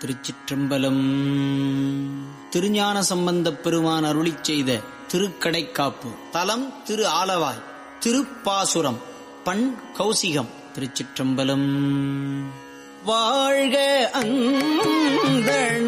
திருச்சிற்றம்பலம். திருஞான சம்பந்தப் பெருமான் அருளி செய்த திருக்கடைக்காப்பு. தலம் திரு ஆலவாய் திருப்பாசுரம் பண் கௌசிகம் திருச்சிற்றம்பலம். வாழ்க அந்த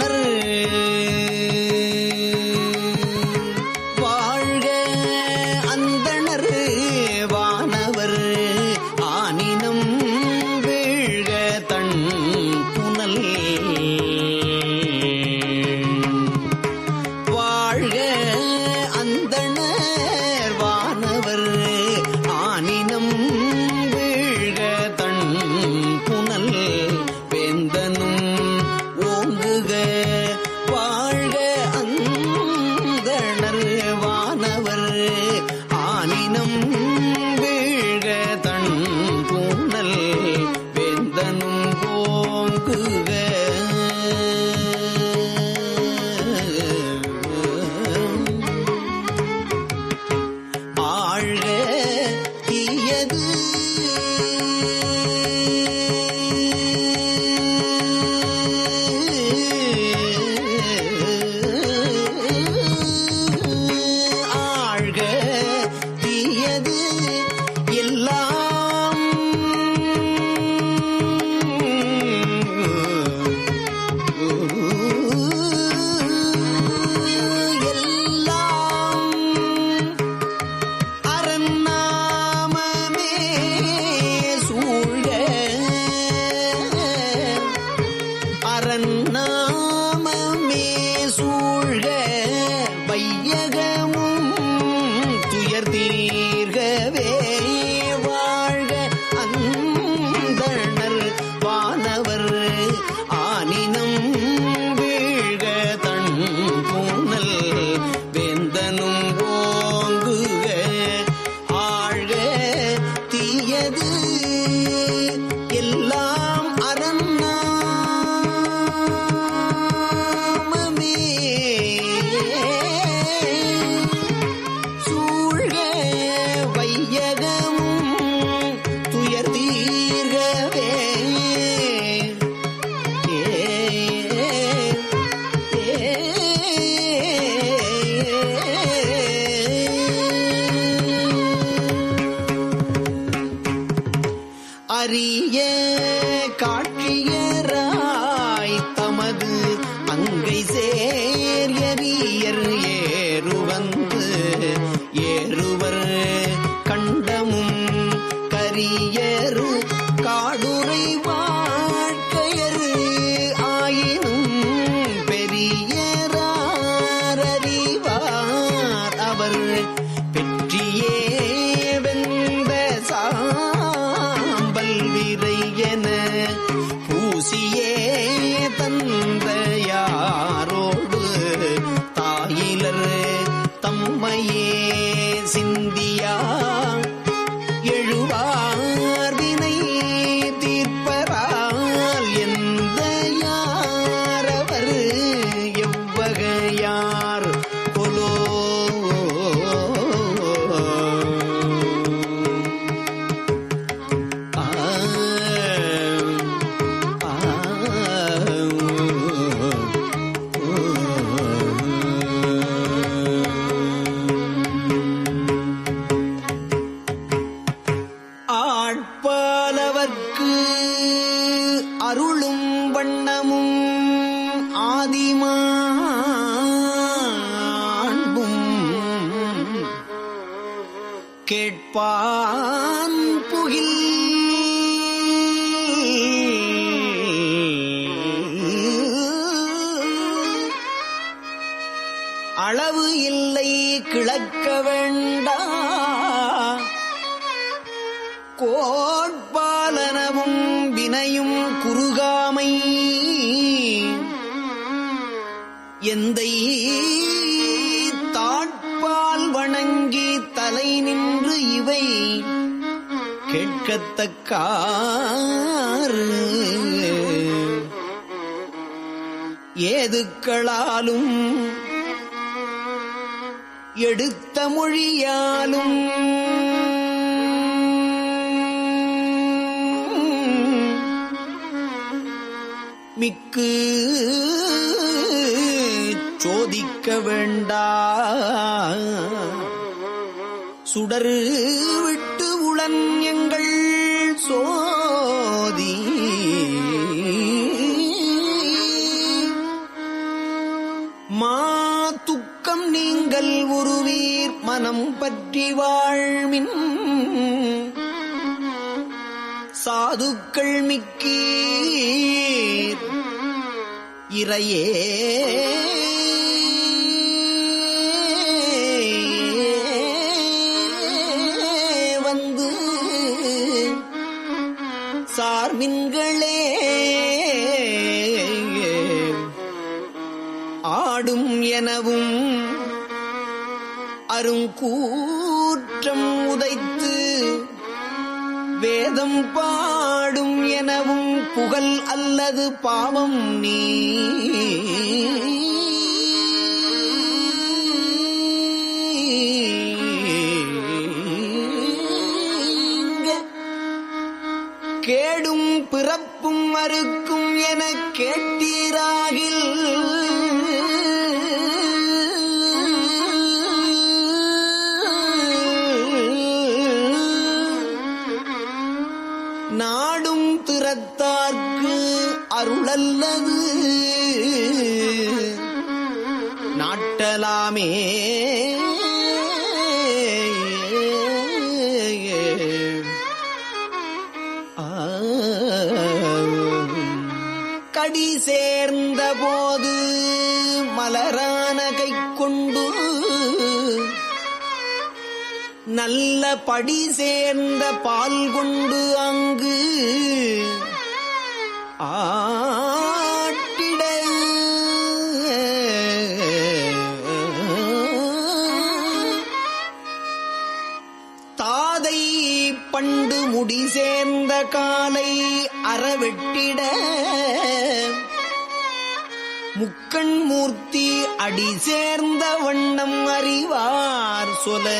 மனது அங்கை அவர்க்கு அருளும் வண்ணமும் ஆதிமாண்பும் கேட்பான் புகில். அளவு இல்லை கிழக்க வேண்டா. கோட் எந்தை தாட்பால் வணங்கி தலை நின்று இவை கேட்கத்தக்காறு. ஏதுக்களாலும் எடுத்த மொழியாலும் மிக்கு வேண்டா. சுடரு விட்டு உளன் எங்கள் சோதி. மா துக்கம் நீங்கள் உருவீர் மனம் பற்றி வாழ்மின் சாதுக்கள் மிக்கீர். இறையே. சார்மின்களே ஆடும் எனவும் அருங்கூற்றம் உதைத்து வேதம் பாடும் எனவும் புகழ் அல்லது பாவம் நீ. பிறப்பும் என கேட்டீராகில் கடி சேர்ந்த போது மலரான கை கொண்டு நல்ல படி சேர்ந்த பால் கொண்டு அங்கு ஆ பண்டு முடி சேர்ந்த காலை அறவெட்டிட. முக்கண் மூர்த்தி அடி சேர்ந்த வண்ணம் அறிவார் சொல.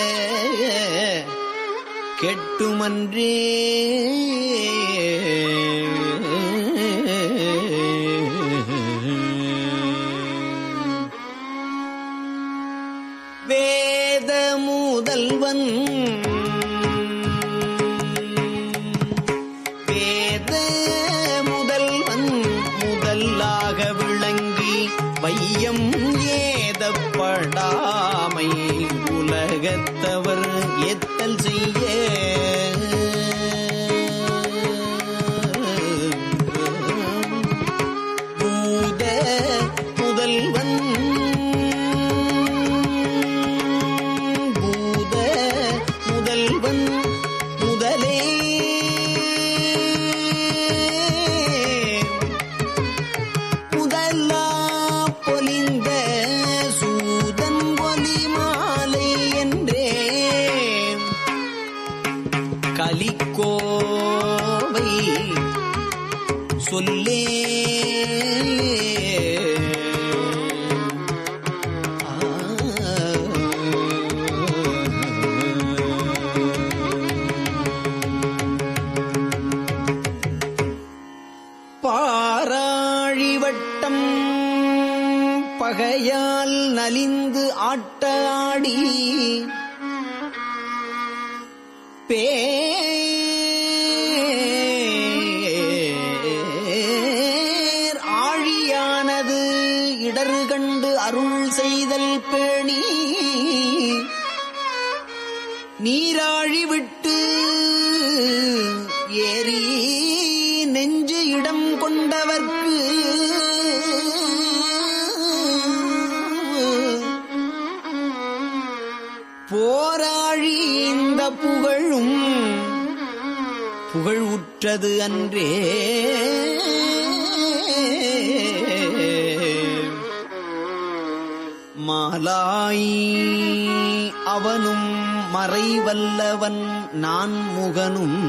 கெட்டுமன்றே. வேத முதல்வன் செய்ய பகையால் நலிந்து ஆட்டாடி பேர் ஆழியானது இடர் கண்டு அருள் செய்தல் பேணி. நீராழி விட்டு புகழ் அன்றே. மாலாய் அவனும் மறைவல்லவன் நான் முகனும்.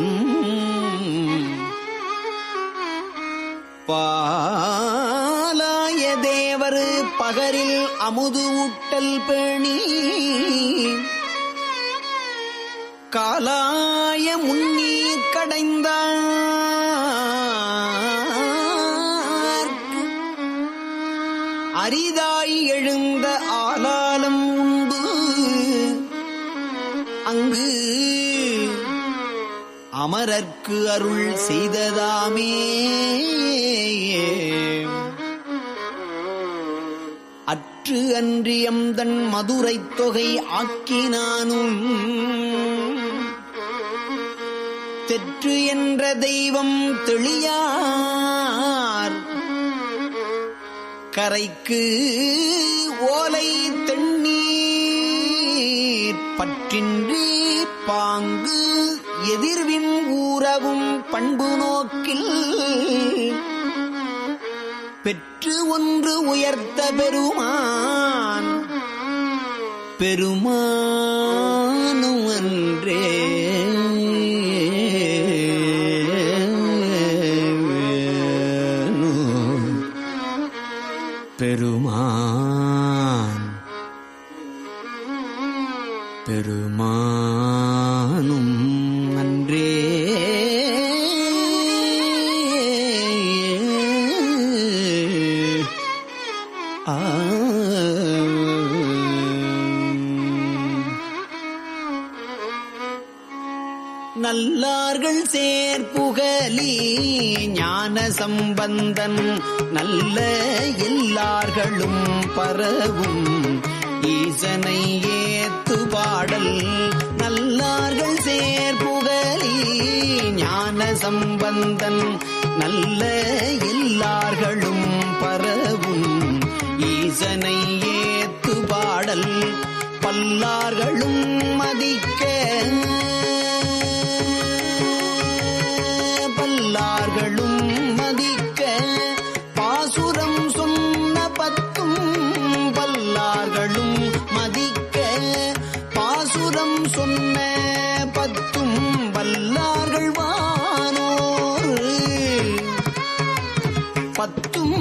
பாலாய தேவர் பகரில் அமுது ஊட்டல் பேணி. காலாய முன்னீர் கடைந்தார்க்கு. அரிதாய் எழுந்த ஆலாலம் உண்டு. அங்கு அமரர்க்கு அருள் செய்ததாமே. அற்று அன்றியம் தன் மதுரைத் தொகை ஆக்கினானும். தெற்று என்ற தெய்வம் தெளியார். கரைக்கு ஓலை தண்ணீர். பற்றின்றி பாங்கு எதிர்வின் ஊறவும் பண்பு நோக்கில். பெற்று ஒன்று உயர்த்த பெருமான். பெருமானும் அன்றே. பெருமான் பெருமானும் நன்றே ஆ. நல்லார்கள் முதலி ஞான சம்பந்தன். நல்ல எல்லார்களும் பரவும். ஈசனை ஏத்து பாடல் நல்லார்கள் சேர்புகலி ஞான சம்பந்தன். நல்ல எல்லார்களும் பரவும். ஈசனை ஏத்து பாடல் பல்லார்களும் மதிக்க. பத்தும்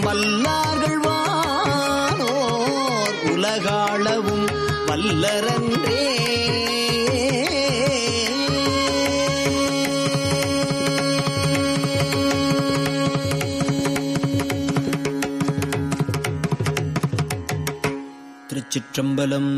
வல்லார்கள் வானோர் உலகாளவும் வல்லரன்றே. திருச்சிற்றம்பலம்